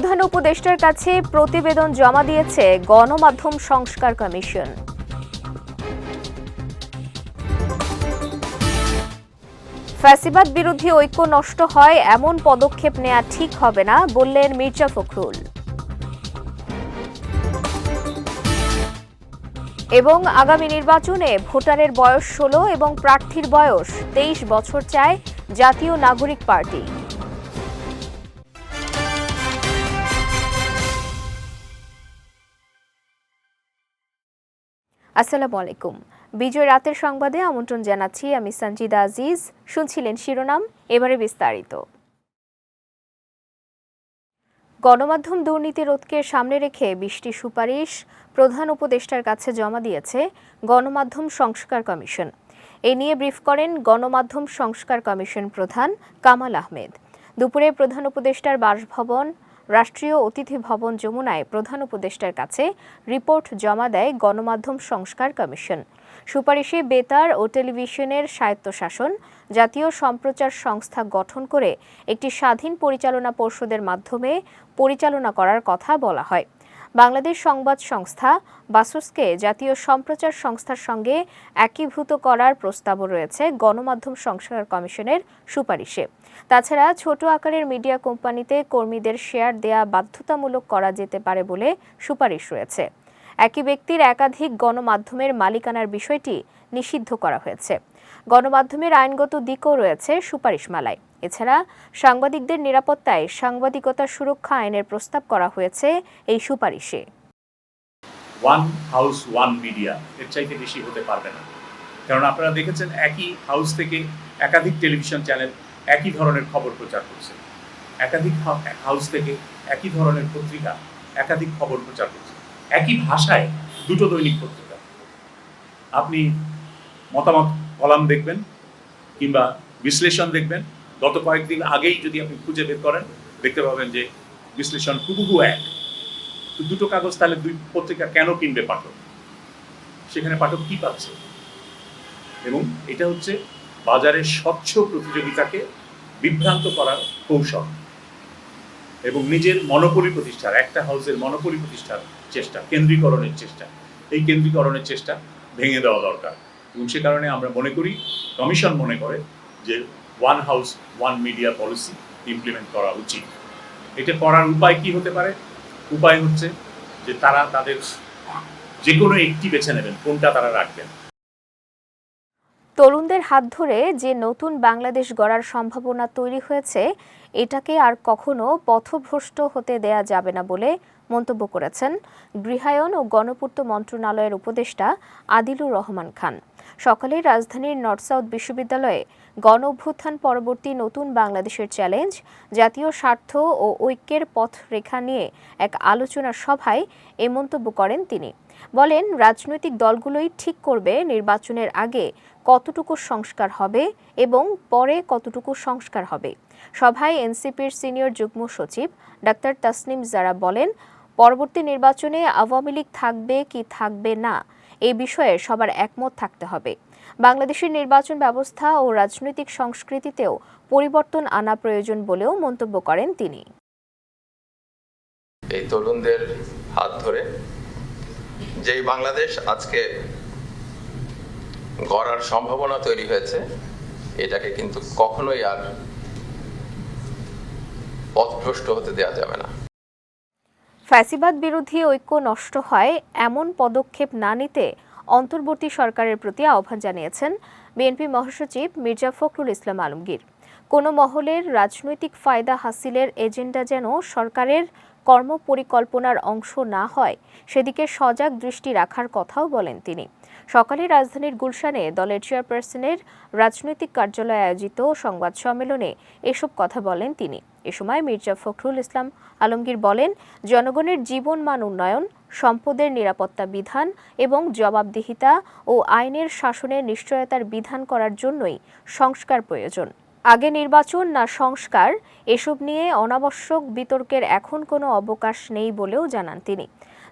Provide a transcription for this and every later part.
প্রধান উপদেষ্টার কাছে প্রতিবেদন জমা দিয়েছে গণমাধ্যম সংস্কার কমিশন। ফ্যাসিবাদ বিরোধী ঐক্য নষ্ট হয়, এমন পদক্ষেপ নেওয়া ঠিক হবে না, বললেন মির্জা ফখরুল। এবং আগামী নির্বাচনে ভোটারের বয়স ষোলো এবং প্রার্থীর বয়স তেইশ বছর চায় জাতীয় নাগরিক পার্টি। আসসালামু আলাইকুম। বিজয় রাতের সংবাদে আমন্ত্রণ জানাচ্ছি আমি সঞ্জিদা আজিজ। শুনছিলেন শিরোনাম, এবারে বিস্তারিত। গণমাধ্যম দুর্নীতি রোধকে সামনে রেখে বিশটি সুপারিশ প্রধান উপদেষ্টার কাছে জমা দিয়েছে গণমাধ্যম সংস্কার কমিশন। এ নিয়ে ব্রিফ করেন গণমাধ্যম সংস্কার কমিশন প্রধান কামাল আহমেদ। দুপুরে প্রধান উপদেষ্টার বাসভবন রাষ্ট্রীয় অতিথি ভবন যমুনায় প্রধান উপদেষ্টার কাছে রিপোর্ট জমা দেয় গণমাধ্যম সংস্কার কমিশন। সুপারিশে বেতার ও টেলিভিশনের স্বায়ত্তশাসন, জাতীয় সম্প্রচার সংস্থা গঠন করে একটি স্বাধীন পরিচালনা পর্ষদের মাধ্যমে পরিচালনা করার কথা বলা হয়। বাংলাদেশ সংবাদ সংস্থা বাসুসকে জাতীয় সম্প্রচার সংস্থার সঙ্গে একীভূত করার প্রস্তাবও রয়েছে গণমাধ্যম সংস্কার কমিশনের সুপারিশে। তাছাড়া ছোট আকারের মিডিয়া কোম্পানিতে কর্মীদের শেয়ার দেয়া বাধ্যতামূলক করা যেতে পারে বলে সুপারিশ রয়েছে। একই ব্যক্তির একাধিক গণমাধ্যমের মালিকানার বিষয়টি নিষিদ্ধ করা হয়েছে। গণমাধ্যমের আইনগত দিকও রয়েছে সুপারিশমালায়। এছাড়া সাংবাদিকদের নিরাপত্তায় সাংবাদিকতা সুরক্ষা আইনের প্রস্তাব করা হয়েছে এই সুপারিশে। ওয়ান হাউস ওয়ান মিডিয়া এর চাইতে বেশি হতে পারবে না। কারণ আপনারা দেখেছেন একই হাউস থেকে একাধিক টেলিভিশন চ্যানেল একই ধরনের খবর প্রচার করছে। একাধিক হাউস থেকে একই ধরনের পত্রিকা একাধিক খবর প্রচার করছে। একই ভাষায় দুটো দৈনিক পত্রিকা। আপনি মতামত, কলাম দেখবেন কিংবা বিশ্লেষণ দেখবেন। গত কয়েকদিন আগেই যদি আপনি খুঁজে বের করেন, দেখতে পাবেন যে বিশ্লেষণ হুবহু এক। তো দুটো কাগজ তাহলে দুই পত্রিকা কেন কিনবে পাঠক? সেখানে পাঠক কি পাচ্ছে? এবং এটা হচ্ছে বাজারের স্বচ্ছ প্রতিযোগিতাকে বিভ্রান্ত করার কৌশল এবং নিজের মনোপলি প্রতিষ্ঠার, একটা হাউসের মনোপলি প্রতিষ্ঠার চেষ্টা, কেন্দ্রীকরণের চেষ্টা। এই কেন্দ্রীকরণের চেষ্টা ভেঙে দেওয়া দরকার। এবং সে কারণে আমরা মনে করি, কমিশন মনে করে যে one house one media policy implement করা উচিত। এটা করার উপায় কি হতে পারে? উপায় হচ্ছে যে তারা তাদের যে কোনো একটি বেছে নেবেন, কোনটা তারা রাখবেন। তরুণদের হাত ধরে যে নতুন বাংলাদেশ গড়ার সম্ভাবনা তৈরি হয়েছে, এটাকে আর কখনো পথভ্রষ্ট হতে দেয়া যাবে না বলে মন্তব্য করেছেন গৃহায়ন ও গণপূর্ত মন্ত্রণালয়ের উপদেষ্টা আদিলুর রহমান খান। সকালে রাজধানীর নর্থ সাউথ বিশ্ববিদ্যালয়ে গণ অভ্যুত্থান পরবর্তী নতুন বাংলাদেশের চ্যালেঞ্জ, জাতীয় স্বার্থ ও ঐক্যের পথরেখা নিয়ে এক আলোচনা সভায় এ মন্তব্য করেন তিনি। বলেন, রাজনৈতিক দলগুলোই ঠিক করবে নির্বাচনের আগে কতটুকু সংস্কার হবে এবং পরে কতটুকু সংস্কার হবে। সভায় এনসিপির সিনিয়র যুগ্ম সচিব ডাক্তার তাসনিম জারা বলেন, পরবর্তী নির্বাচনে আওয়ামী লীগ থাকবে কি থাকবে না এই বিষয়ে সবার একমত থাকতে হবে। বাংলাদেশের নির্বাচন ব্যবস্থা ও রাজনৈতিক সংস্কৃতিতেও পরিবর্তন আনা প্রয়োজন বলেও মন্তব্য করেন তিনি। এই তরুণদের হাত ধরে যেই বাংলাদেশ আজকে গড়ার সম্ভাবনা তৈরি হয়েছে এটাকে কিন্তু কখনোই আর পথভ্রষ্ট হতে দেওয়া যাবে না। ফ্যাসিবাদ বিরোধী ঐক্য নষ্ট হয় এমন পদক্ষেপ না নিতে অন্তর্বর্তী সরকারের প্রতি আহ্বান জানিয়েছেন বিএনপি মহাসচিব মির্জা ফখরুল ইসলাম আলমগীর। কোনো মহলের রাজনৈতিক ফায়দা হাসিলের এজেন্ডা যেন সরকারের কর্মপরিকল্পনার অংশ না হয়, সেদিকে সজাগ দৃষ্টি রাখার কথাও বলেন তিনি। সকালে রাজধানীর গুলশানে দলের চেয়ারপারসনের রাজনৈতিক কার্যালয়ে আয়োজিত সংবাদ সম্মেলনে এসব কথা বলেন তিনি। এ সময় মির্জা ফখরুল ইসলাম আলমগীর বলেন, জনগণের জীবন মান উন্নয়ন সম্পদের নিরাপত্তা বিধান এবং জবাবদিহিতা ও আইনের শাসনের নিশ্চয়তার বিধান করার জন্যই সংস্কার প্রয়োজন। আগে নির্বাচন না সংস্কার, এসব নিয়ে অনাবশ্যক বিতর্কের এখন কোনো অবকাশ নেই বলেও জানান তিনি।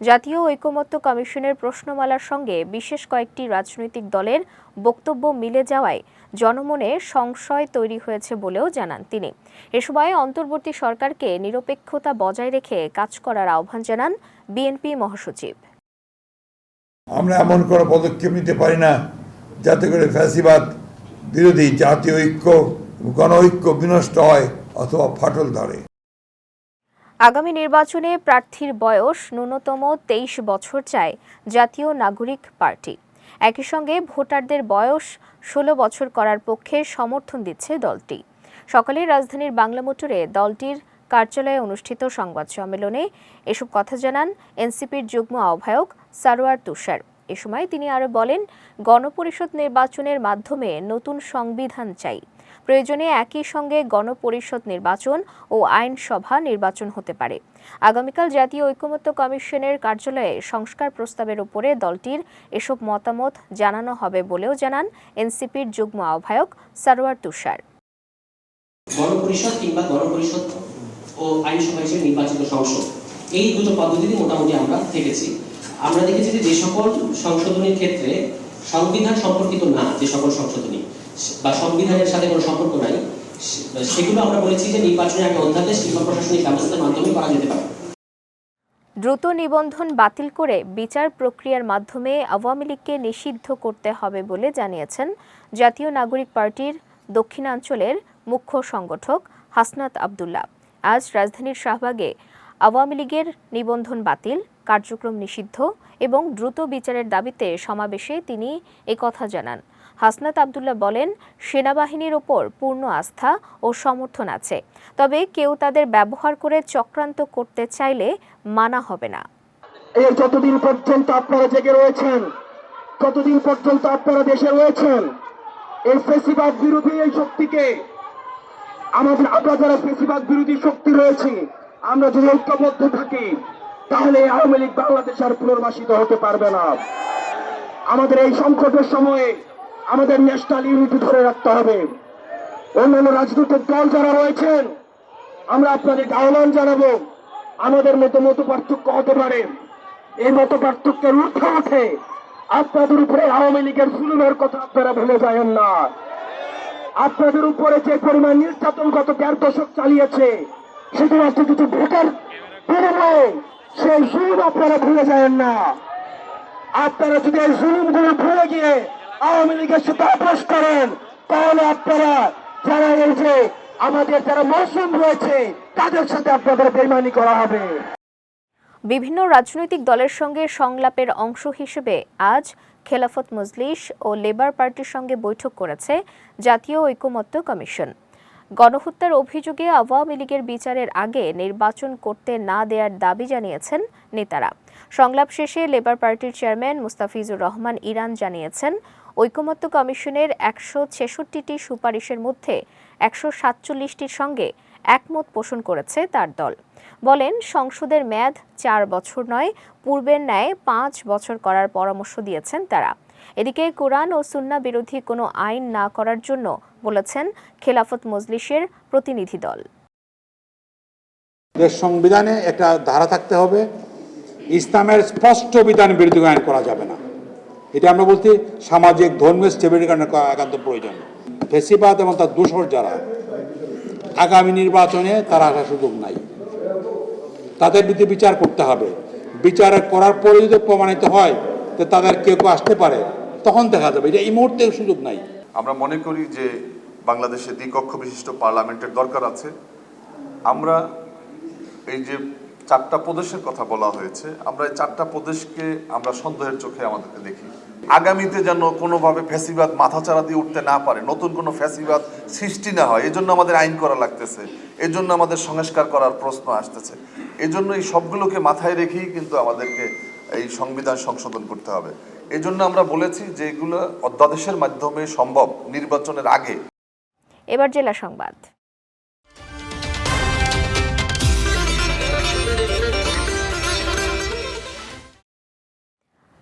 জাতীয় ঐকমত্য কমিশনের প্রশ্নমালার সঙ্গে বিশেষ কয়েকটি রাজনৈতিক দলের বক্তব্য মিলে যাওয়ায় জনমনে সংশয় তৈরি হয়েছে বলেও জানান তিনি। এ সময় অন্তর্বর্তী সরকারকে নিরপেক্ষতা বজায় রেখে কাজ করার আহ্বান জানান বিএনপি মহাসচিব। আমরা এমন কোনো পদক্ষেপ নিতে পারি না যাতে করে ফ্যাসিবাদ বিরোধী জাতীয় ঐক্য গণ ঐক্য বিনষ্ট হয় অথবা ফাটল ধরে। আগামী নির্বাচনে প্রার্থীর বয়স ন্যূনতম তেইশ বছর চায় জাতীয় নাগরিক পার্টি। একই সঙ্গে ভোটারদের বয়স ষোলো বছর করার পক্ষে সমর্থন দিচ্ছে দলটি। সকালে রাজধানীর বাংলা মোটরে দলটির কার্যালয়ে অনুষ্ঠিত সংবাদ সম্মেলনে এসব কথা জানান এনসিপির যুগ্ম আহ্বায়ক সারোয়ার তুষার। এ সময় তিনি আরও বলেন, গণপরিষদ নির্বাচনের মাধ্যমে নতুন সংবিধান চাই। প্রয়োজনে একই সঙ্গে গণপরিষদ নির্বাচন ও আইনসভা নির্বাচন হতে পারে। আগামীকাল জাতীয় ঐকমত্য কমিশনের কার্যালয়ে সংস্কার প্রস্তাবের উপরে দলটির এসব মতামত জানানো হবে বলেও জানান এনসিপির যুগ্ম আহ্বায়ক সারোয়ার তুষার। গণপরিষদ কিংবা গণপরিষদ ও আইনসভা হিসেবে নির্বাচিত সংসদ, এই দুটো পদ্ধতিতে মোটামুটি আমরা থেকেছি। আমরা দেখেছি যে সকল সংশোধনীর ক্ষেত্রে সংবিধান সম্পর্কিত না, যে সকল সংশোধনী বা সংবিধানের সাথে কোনো সম্পর্ক নাই সেগুলো আমরা বলেছি যে নির্বাচনের একটা অধ্যাদেশ কিংবা প্রশাসনিক ব্যবস্থার মাধ্যমে করা যেতে পারে। দ্রুত নিবন্ধন বাতিল করে বিচার প্রক্রিয়ার মাধ্যমে আওয়ামী লীগকে নিষিদ্ধ করতে হবে বলে জানিয়েছেন জাতীয় নাগরিক পার্টির দক্ষিণাঞ্চলের মুখ্য সংগঠক হাসনাত আবদুল্লাহ। আজ রাজধানীর শাহবাগে আওয়ামী লীগের নিবন্ধন বাতিল, কার্যক্রম নিষিদ্ধ এবং দ্রুত বিচারের দাবিতে সমাবেশে তিনি একথা জানান। হাসনাত আবদুল্লাহ বলেন, সেনাবাহিনীর ওপর পূর্ণ আস্থা ও সমর্থন আছে, তবে কেউ তাদের ব্যবহার করে চক্রান্ত করতে চাইলে মানা হবে না। এই যতদিন পর্যন্ত আপনারা জেগে রয়েছেন? ততদিন পর্যন্ত আপনারা দেশে রয়েছেন? এই বিরোধী এই শক্তিকে আমাদের আমরা যারা ফেসিবাদ বিরোধী শক্তি রয়েছে, আমরা যদি ঐক্যবদ্ধ থাকি তাহলে আওয়ামী লীগ বাংলাদেশ আর পুনর্বাসিত হতে পারবে না। আমাদের এই সংকটের সময়ে আমাদের ন্যাশনাল ইউনিটি ধরে রাখতে হবে। অন্যান্য রাজনৈতিক দল যারা রয়েছেন, আমরা আপনাদের আহ্বান জানাব, আমাদের মতো মত পার্থক্য হতে পারে। এই মত পার্থক্যের ঊর্ধ্বে ওঠে আপনাদের উপরে আওয়ামী লীগের জুলুমের কথা আপনারা ভুলে যাবেন না। আপনাদের উপরে যে পরিমাণ নির্যাতন গত দেড় দশক চালিয়েছে শুধুমাত্র কিছু ভোটার সেই জুলুম আপনারা ভুলে না। আপনারা যদি এই জুলুমগুলো ভুলে গিয়ে আওয়ামী লীগের সাথে আপোষ করেন, তাহলে আপনারা যারা এই যে আমাদের যারা মৌসুম রয়েছে, তাদের সাথে আপনাদের বেমানি করা হবে। বিভিন্ন রাজনৈতিক দলের সঙ্গে সংলাপের অংশ হিসেবে আজ খেলাফত মজলিস ও লেবার পার্টির সঙ্গে বৈঠক করেছে জাতীয় ঐকমত্য কমিশন। গণহত্যার অভিযোগে আওয়ামী লীগের বিচারের আগে নির্বাচন করতে না দেওয়ার দাবি জানিয়েছেন নেতারা। সংলাপ শেষে লেবার পার্টির চেয়ারম্যান মুস্তাফিজুর রহমান ইরান জানিয়েছেন, ঐকমত্য কমিশনের একশো ছেষট্টিটি সুপারিশের মধ্যে একশো সাতচল্লিশটির সঙ্গে একমত পোষণ করেছে তার দল। বলেন, সংসদের মেয়াদ চার বছর নয়, পূর্বের ন্যায় পাঁচ বছর করার পরামর্শ দিয়েছেন তারা। এদিকে কোরআন ও সুন্না বিরোধী কোনো আইন না করার জন্য বলেছেন খেলাফত মজলিসের প্রতিনিধি দল। সংবিধানে একটা ধারা থাকতে হবে, ইসলামের স্পষ্ট বিধান বিরোধী আইন করা যাবে না। এটা আমরা বলছি সামাজিক, ধর্মীয় স্টেবিলিটির কারণে করা একান্ত প্রয়োজন। ফেসিবাদ এবং তার দূষর যারা, আগামী নির্বাচনে তারা আসার সুযোগ নাই। তাদের বিরুদ্ধে বিচার করতে হবে। বিচার করার পরে যদি প্রমাণিত হয় যে তাদের কেউ কেউ আসতে পারে, তখন দেখা যাবে। এটা এই মুহূর্তে সুযোগ নাই। আমরা মনে করি যে বাংলাদেশে দ্বিকক্ষ বিশিষ্ট পার্লামেন্টের দরকার আছে। আমরা এই যে চারটা প্রদেশের কথা বলা হয়েছে, আমরা এই চারটা প্রদেশকে আমরা সন্দেহের চোখে আমাদেরকে দেখি। আগামীতে যেন কোনোভাবে ফ্যাসিবাদ মাথাচাড়া দিয়ে উঠতে না পারে, নতুন কোনো ফ্যাসিবাদ সৃষ্টি না হয়, এজন্য আমাদের আইন করা লাগতেছে, এজন্য আমাদের সংস্কার করার প্রশ্ন আসতেছে। এজন্য এই সবগুলোকে মাথায় রেখেই কিন্তু আমাদেরকে এই সংবিধান সংশোধন করতে হবে। এজন্য আমরা বলেছি যে এগুলো অধ্যাদেশের মাধ্যমে সম্ভব, নির্বাচনের আগে। এবার জেলা সংবাদ।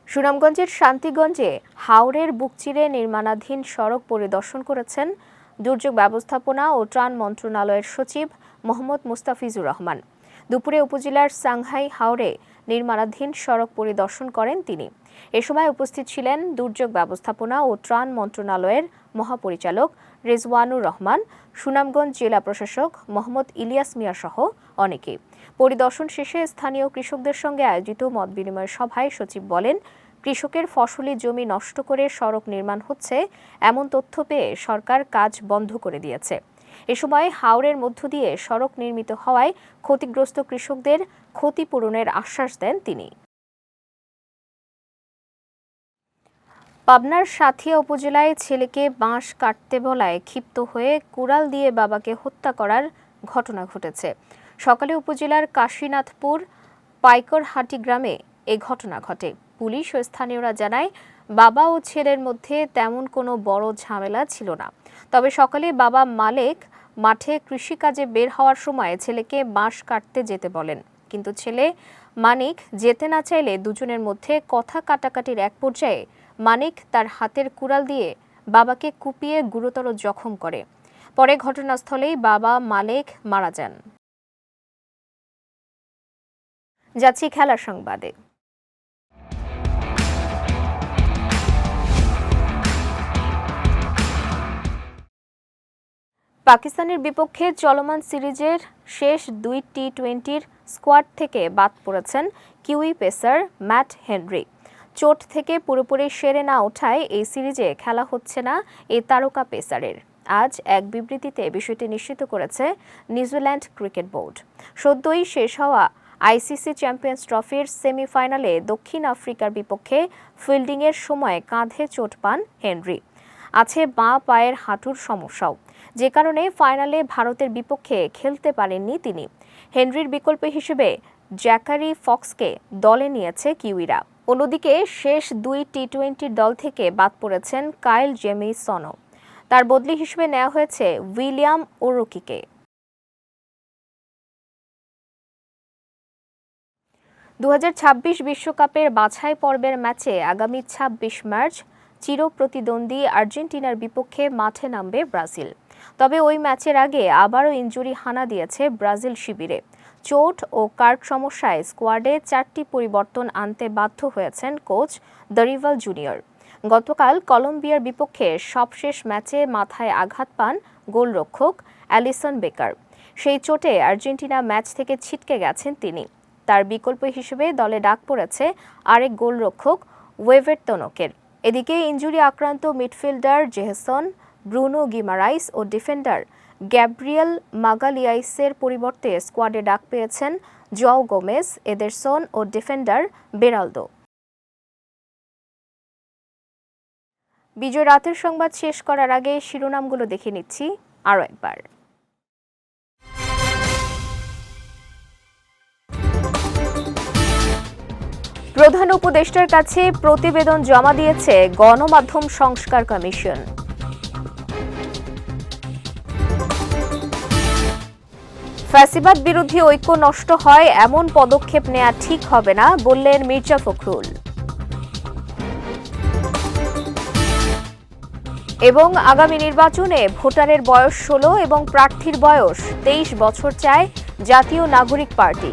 সুনামগঞ্জের শান্তিগঞ্জে হাওরের বুক চিরে নির্মাণাধীন সড়ক পরিদর্শন করেছেন দুর্যোগ ব্যবস্থাপনা ও ত্রাণ মন্ত্রণালয়ের সচিব মোহাম্মদ মুস্তাফিজুর রহমান। দুপুরে উপজেলার সাংহাই হাওড়ে নির্মাণাধীন সড়ক পরিদর্শন করেন তিনি। এ সময় উপস্থিত ছিলেন দুর্যোগ ব্যবস্থাপনা ও ত্রাণ মন্ত্রণালয়ের মহাপরিচালক রেজওয়ানুর রহমান, সুনামগঞ্জ জেলা প্রশাসক মোহাম্মদ ইলিয়াস মিয়া সহ অনেকে। পরিদর্শন শেষে স্থানীয় কৃষকদের সঙ্গে আয়োজিত মত বিনিময় সভায় সচিব বলেন, কৃষকের ফসলি জমি নষ্ট করে সড়ক নির্মাণ হচ্ছে, এমন তথ্য পেয়ে সরকার কাজ বন্ধ করে দিয়েছে। এ সময় হাওরের মধ্য দিয়ে সড়ক নির্মিত হওয়ায় ক্ষতিগ্রস্ত কৃষকদের ক্ষতিপূরণের আশ্বাস দেন তিনি। পাবনার সাথিয়া উপজেলায় ছেলেকে বাঁশ কাটতে বলায় ক্ষিপ্ত হয়ে কুড়াল দিয়ে বাবাকে হত্যা করার ঘটনা ঘটেছে। সকালে উপজেলার কাশীনাথপুর পাইকরহাটি গ্রামে এ ঘটনা ঘটে। পুলিশ ও স্থানীয়রা জানায়, বাবা ও ছেলের মধ্যে তেমন কোনো বড় ঝামেলা ছিল না। তবে সকালে বাবা মালেক মাঠে কৃষিকাজে বের হওয়ার সময় ছেলেকে বাঁশ কাটতে যেতে বলেন। কিন্তু ছেলে মানিক যেতে না চাইলে দুজনের মধ্যে কথা কাটাকাটির এক পর্যায়ে মানিক তার হাতের কুড়াল দিয়ে বাবাকে কুপিয়ে গুরুতর জখম করে। পরে ঘটনাস্থলেই বাবা মালেক মারা যান। যাচ্ছি খেলার সংবাদে। পাকিস্তানের বিপক্ষে চলমান সিরিজের শেষ দুই টি টোয়েন্টির স্কোয়াড থেকে বাদ পড়েছেন কিউই পেসার ম্যাট হেনরি। চোট থেকে পুরোপুরি সেরে না ওঠায় এই সিরিজে খেলা হচ্ছে না এই তারকা পেসারের। আজ এক বিবৃতিতে বিষয়টি নিশ্চিত করেছে নিউজিল্যান্ড ক্রিকেট বোর্ড। সদ্যই শেষ হওয়া আইসিসি চ্যাম্পিয়ন্স ট্রফির সেমিফাইনালে দক্ষিণ আফ্রিকার বিপক্ষে ফিল্ডিংয়ের সময় কাঁধে চোট পান হেনরি। আছে বাঁ পায়ের হাঁটুর সমস্যাও। যে কারণে ফাইনালে ভারতের বিপক্ষে খেলতে পারেননি তিনি। হেনরির বিকল্প হিসেবে জ্যাকারি ফক্সকে দলে নিয়েছে কিউইরা। অন্যদিকে শেষ দুই টি টোয়েন্টির দল থেকে বাদ পড়েছেন কাইল জেমিসনও। তার বদলি হিসেবে নেওয়া হয়েছে উইলিয়াম ওরুকিকে। দু বিশ্বকাপের বাছাই পর্বের ম্যাচে আগামী ২৬ মার্চ চিরপ্রতিদ্বন্দ্বী আর্জেন্টিনার বিপক্ষে মাঠে নামবে ব্রাজিল। তবে ওই ম্যাচের আগে আবারও ইঞ্জুরি হানা দিয়েছে ব্রাজিল শিবিরে। চোট ও কার্ড সমস্যায় স্কোয়াডে চারটি পরিবর্তন আনতে বাধ্য হয়েছেন কোচ দরিভাল জুনিয়র। গতকাল কলম্বিয়ার বিপক্ষে সবশেষ ম্যাচে মাথায় আঘাত পান গোলরক্ষক অ্যালিসন বেকার। সেই চোটে আর্জেন্টিনা ম্যাচ থেকে ছিটকে গেছেন তিনি। তার বিকল্প হিসেবে দলে ডাক পড়েছে আরেক গোলরক্ষক ওয়েভেরতনকের এদিকে ইঞ্জুরি আক্রান্ত মিডফিল্ডার জেহসন ব্রুনো গিমারাইস ও ডিফেন্ডার গ্যাব্রিয়েল মাগালিয়াইসের পরিবর্তে স্কোয়াডে ডাক পেয়েছেন জও গোমেজ, এদেরসন ও ডিফেন্ডার বেরালদো। বিজয় রাতের সংবাদ শেষ করার আগে শিরোনামগুলো দেখে নিচ্ছি আরও একবার। প্রধান উপদেষ্টার কাছে প্রতিবেদন জমা দিয়েছে গণমাধ্যম সংস্কার কমিশন। ফ্যাসিবাদ বিরোধী ঐক্য নষ্ট হয়, এমন পদক্ষেপ নেওয়া ঠিক হবে না, বললেন মির্জা ফখরুল। এবং আগামী নির্বাচনে ভোটারের বয়স ষোলো এবং প্রার্থীর বয়স তেইশ বছর চায় জাতীয় নাগরিক পার্টি।